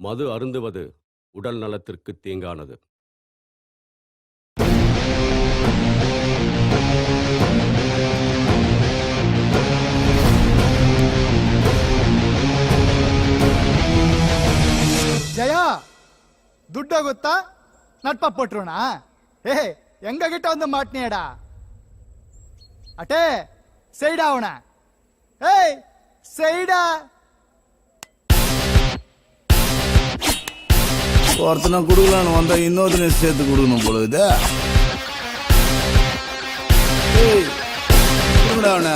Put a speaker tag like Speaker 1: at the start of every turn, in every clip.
Speaker 1: மது அருந்துவது உடல் நலத்திற்கு தீங்கானது
Speaker 2: ಜಯ ದುಡ್ಡು ಹೋಗುತ್ತಾ ನಟ್ಪ ಪಟ್ರೋಣ ಏ ಹೆಂಗ ಗಿಟ್ಟ ಒಂದು ಮಾಟ್ನೇಡ ಅಟೇ ಸೈಡ ಅವಣ ಏಯ್ ಸೈಡ
Speaker 3: ஒருத்தனை கொடுக்கலான்னு வந்தா இன்னொருத்தனையும் சேர்த்து கொடுக்கணும் போல ஏய், கொடுங்கடா அவனை.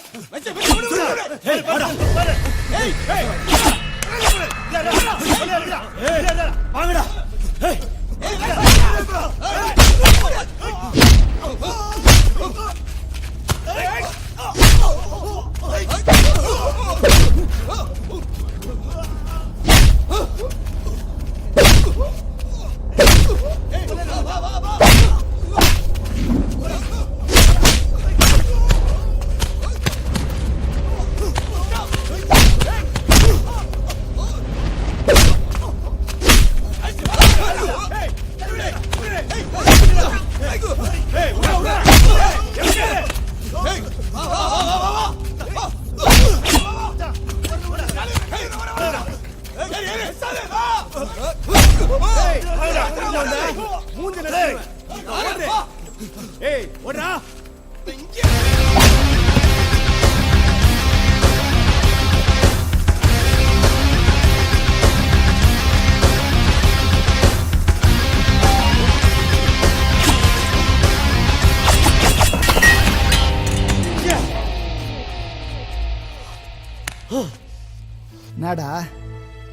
Speaker 2: என்னடா?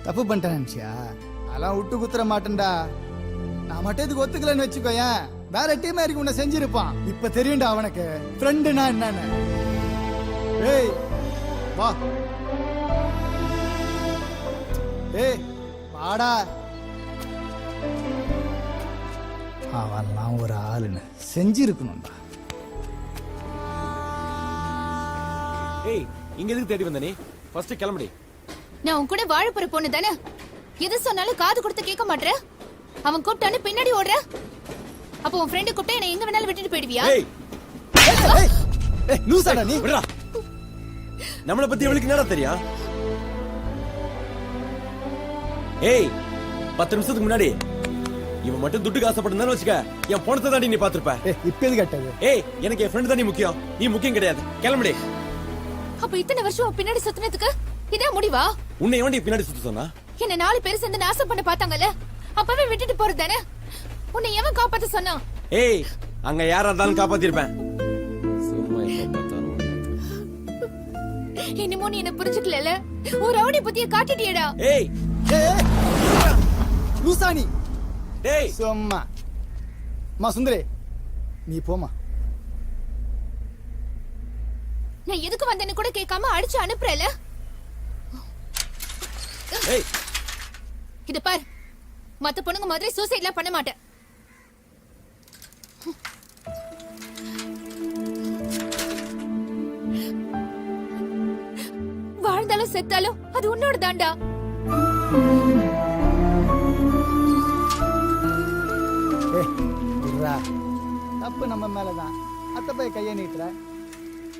Speaker 2: தப்பு பண்ணிட்டேன் நினைச்சியா? அதெல்லாம் விட்டு குத்துற மாட்டேன்டா. நான் மட்டும் இதுக்கு ஒத்துக்கலன்னு வச்சுக்கோயேன். வேற டீம் இருக்கு உன்னை செஞ்சிருப்பான். இப்ப தெரியும்டா அவனுக்கு. ஃப்ரெண்டுனா என்னன்னு. ஏய் வா. ஏய் வாடா. அவெல்லாம் ஒரு ஆளுன்னு செஞ்சிருக்கணும்டா.
Speaker 4: ஏய் இங்க எதுக்கு தேடி வந்த நீ? ஃபர்ஸ்ட் கிளம்புடி.
Speaker 5: நான் உன் கூட வாழ போற பொண்ணு தானே? எது சொன்னாலும் காது கொடுத்து கேட்க மாட்ற? அவன் கூப்பிட்டான்னு பின்னாடி ஓடுற? அப்போ உன் ஃப்ரெண்டு கூப்பிட்டா என்ன எங்க வேணாலும் விட்டுட்டு போயிடுவியா?
Speaker 4: ஏய்
Speaker 2: ஏய் லூசாடா நீ?
Speaker 4: விடுடா. நம்மள பத்தி இவளுக்கு என்னடா தெரியும்? ஏய் பத்து நிமிஷத்துக்கு முன்னாடி இவன் மட்டும் துட்டுக்கு ஆசைப்பட்டிருந்தான்னு வச்சுக்க என் பணத்தை தாண்டி நீ பாத்திருப்ப
Speaker 2: ஏய் இப்ப எது கேட்டது
Speaker 4: ஏய் எனக்கு என் ஃப்ரெண்ட் தான் நீ முக்கியம். நீ முக்கியம் கிடையாது. கிளம்புடி.
Speaker 5: அப்ப இத்தனை வருஷம் உன் பின்னாடி சுத்தினதுக்கு இதான் முடிவா?
Speaker 4: உன்னை எவன்டி பின்னாடி சுத்த சொன்னா?
Speaker 5: என்ன நாலு பேர் சேர்ந்து நாசம் பண்ண பார்த்தாங்கல்ல? அப்பவே விட்டுட்டு போறது தானே? உன்னை எவன் காப்பாத்த சொன்னான்
Speaker 4: ஏய் அங்க யாரா இருந்தாலும் காப்பாத்திருப்பேன்.
Speaker 5: இன்னமும் நீ என்ன புரிஞ்சுக்கல ஒரு ரவுடி புத்திய காட்டிட்டியடா.
Speaker 4: ஏய்
Speaker 2: ஏய் லூசா. நீ
Speaker 4: டேய்.
Speaker 2: சும்மா. மா சுந்தரி நீ போமா
Speaker 5: நான் எதுக்கு வந்தேன்னு கூட கேட்காம அடிச்சு அனுப்புறல இத பார். மத்த பொண்ணுங்க மாதிரி சூசைட்லாம் பண்ண மாட்டேன். வாழ்ந்தாலும் செத்தாலும் அது உன்னோட தாண்டா.
Speaker 2: தப்பு நம்ம மேலதான். அத்தை போய் கையை நீட்டுற.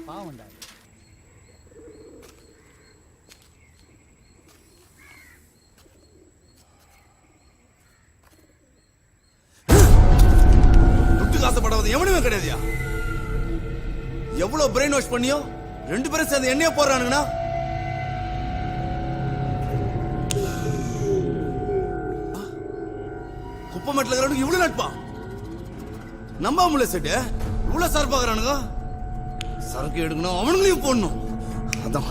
Speaker 2: பாவம்டா.
Speaker 3: ஆசைப்படாத எவனுமே கிடையாதுயா? எவ்வளவு பிரெயின் வாஷ் பண்ணியோ ரெண்டு பேரும் சேர்ந்து என்னைய போடுறானுங்கண்ணா குப்பமேட்டில் இருக்கிறவனுக்கு இவ்வளவு நட்பா? நம்பாமல செட்டு இவ்வளவு சார்பாகிறானுங்க சரக்கு எடுக்கணும் அவனுங்களையும் போடணும். அதான்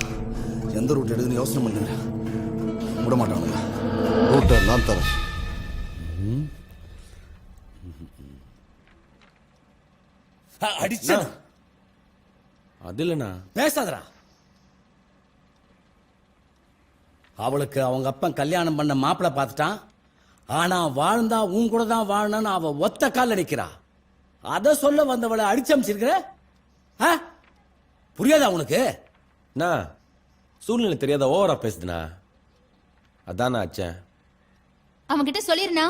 Speaker 3: எந்த ரூட் எடுக்குன்னு யோசனை பண்ணுங்க. விட மாட்டானுங்க
Speaker 6: ரூட்டை நான் தரேன் அடிச்சா
Speaker 4: அது இல்லண்ணா
Speaker 6: பேசாதடா. அவளுக்கு அவங்க அப்பன் கல்யாணம் பண்ண மாப்பிள்ளை பார்த்துட்டான். ஆனா வாழ்ந்தா உன் கூட தான் வாழணும்னு அவ ஒத்த கால்ல நிக்கிறா. அத சொல்ல வந்தவளை அடிச்சமிச்சிருக்கிற ஆ? புரியாதா உனக்கு?
Speaker 4: அண்ணா சூழ்நிலை தெரியாத ஓவரா பேசுதுண்ணா. அதாண்ணா ஆச்சேன்
Speaker 5: அவன்கிட்ட சொல்லிருனா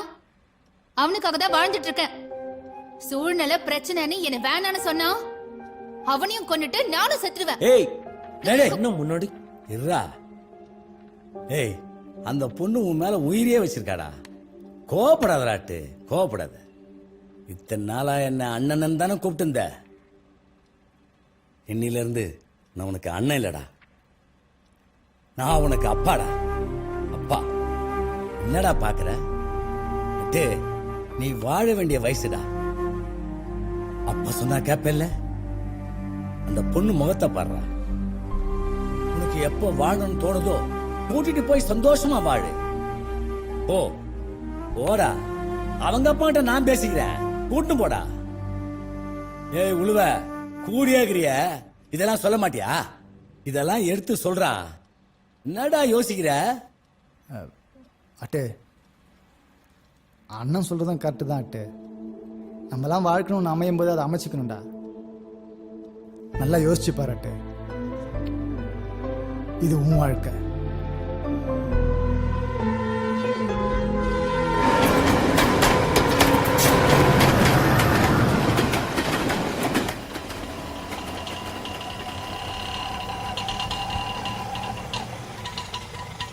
Speaker 5: அவனுக்காக தான் வாழ்ந்துட்டு இருக்கேன். சூழ்நிலை பிரச்சனைன்னு என்ன வேணான்னு சொன்னா? அவனையும் கொண்டுட்டு நானும் செத்துருவேன்.
Speaker 4: ஏய்
Speaker 6: டேய்,
Speaker 4: இன்னும் முன்னாடி
Speaker 6: இருடா. ஏய் அந்த பொண்ணு உன் மேல உயிரியே வச்சிருக்காடா. கோவப்படாதராட்டு கோவப்படாத. இத்தனை நாளா என்ன அண்ணன் தானே கூப்பிட்டு இன்னில நான் உனக்கு அண்ணன் இல்லடா. நான் உனக்கு அப்பாடா. அப்பா. என்னடா பாக்குற? நீ வாழ வேண்டிய வயசுடா. அப்பா சொன்னா கேப்பல்ல அந்த பொண்ணு முகத்தை பாடுறா. உனக்கு எப்போ வாழணும்னு தோணுதோ கூட்டிட்டு போய் சந்தோஷமா வாழு. ஓ போடா. அவங்க அப்பாட்ட நான் பேசிக்கிறேன். கூட்டு போடா. ஏய் உழுவ. கூடியாகிறிய. இதெல்லாம் சொல்ல மாட்டியா? இதெல்லாம் எடுத்து சொல்றா. என்னடா யோசிக்கிற?
Speaker 2: அட்டு. அண்ணன் சொல்றதும் கரெக்டு தான் அட்டு. நம்மலாம் வாழ்க்கணும்னு அமையும் போது அதை அமைச்சுக்கணும்டா? நல்லா யோசிச்சு பாரு அட்டு இது உன் வாழ்க்கை.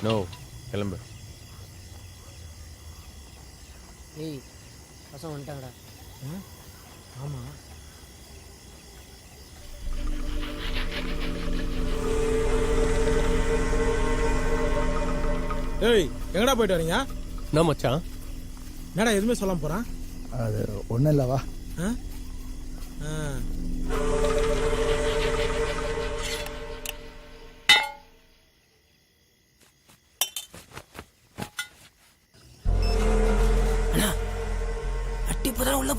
Speaker 4: நோ கிளம்பு.
Speaker 7: ஏய் பசங்க வந்துட்டாங்கடா. ஆமாம்
Speaker 8: ஏய் எங்கடா போயிட்டு வரீங்க?
Speaker 1: என்ன மச்சான்?
Speaker 8: என்னடா எதுவுமே சொல்லாம போறான்?
Speaker 2: அது ஒன்றும் இல்லைவா
Speaker 8: ஆ? ஆ.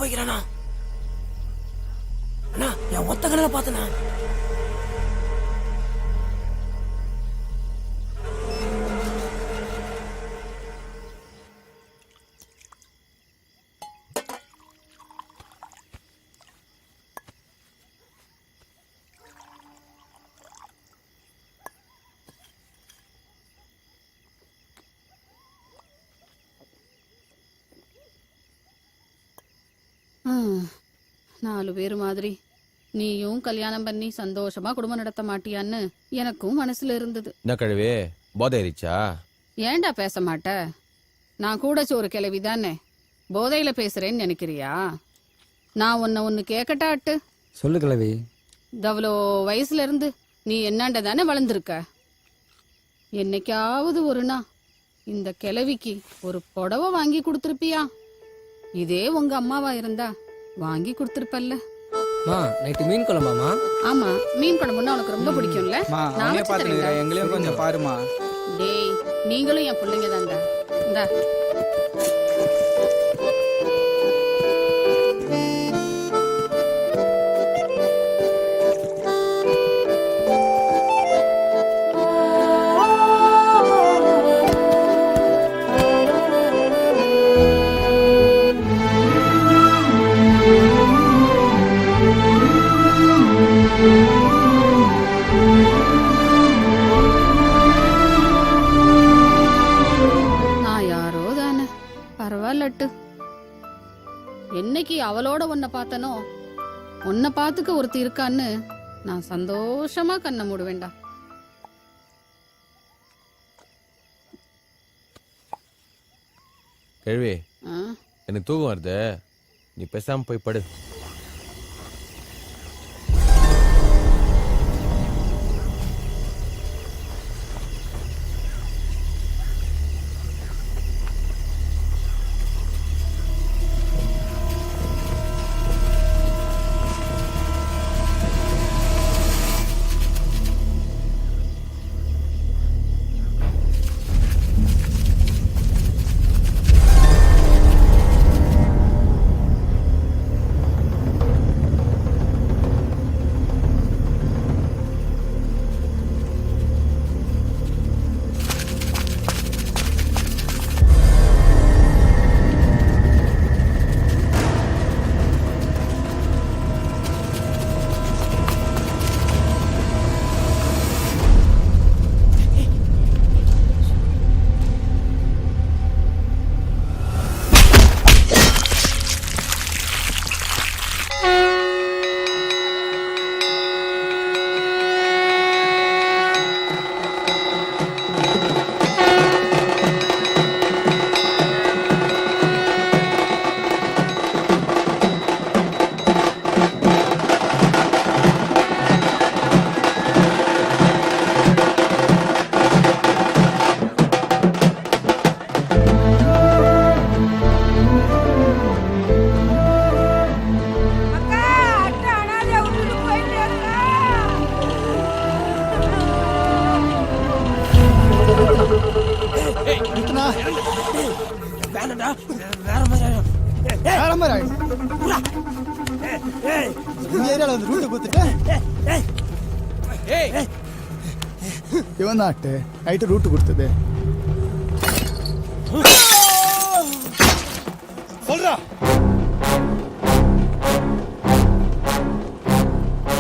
Speaker 7: போய்க்கிறானா? அண்ணா என் ஒத்த கண்ணில் பார்த்தனா?
Speaker 9: நாலு பேர் மாதிரி நீயும் கல்யாணம் பண்ணி சந்தோஷமா குடும்பம் நடத்த மாட்டியான்னு எனக்கும் மனசுல இருந்தது.
Speaker 4: என்ன கழுவே? போதை ஏறிச்சா
Speaker 9: ஏன்டா பேச மாட்ட? நான் கூட சோறு கிளவி தானே. போதையில பேசுறேன்னு நினைக்கிறியா? நான் உன்னை ஒன்னு கேக்கட்டாட்டு
Speaker 10: சொல்லு கிழவி.
Speaker 9: தவளோ வயசுல இருந்து நீ என்னண்ட தானே வளர்ந்துருக்க? என்னைக்காவது ஒரு நாள் இந்த கிழவிக்கு ஒரு புடவை வாங்கி கொடுத்துருப்பியா? இதே உங்க அம்மாவா இருந்தா வாங்கி கொடுத்துருப்பல்ல.
Speaker 10: மா நைட்டு மீன் குழம்பாமா
Speaker 9: ஆமா மீன் குழம்புன்னா உனக்கு ரொம்ப பிடிக்கும்ல? நான்.
Speaker 10: எங்களையும் கொஞ்சம் பாருமா.
Speaker 9: டேய் நீங்களும் என் பிள்ளைங்க தான்டா இந்தா. என்னைக்கு அவளோட உன்னை பார்த்தனோ உன்னை பார்த்துக்க ஒருத்தி இருக்கான்னு நான் சந்தோஷமா கண்ணை மூடுவேன்டா.
Speaker 4: கழுவே
Speaker 9: ஆ?
Speaker 4: எனக்கு தூக்கம் வருது. நீ பேசாம போய் படு.
Speaker 7: வேணடா வேற மாதிரி.
Speaker 2: வேற மாதிரி ஆயிடும் ஏரியால வந்து ரூட்டு கொடுத்துட்டு இவன் அட்டு நைட்டு ரூட்டு கொடுத்தது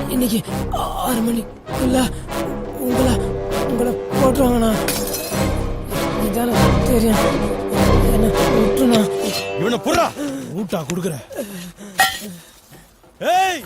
Speaker 7: இன்னைக்கு ஆறு மணிக்குள்ள உங்களை உங்களை போட்டுருவாங்கண்ணா. இதான. தெரியும். என்ன விட்டுருண்ணா
Speaker 4: இவனை புறா
Speaker 8: ஊட்டா குடுக்குற
Speaker 4: ஏய்!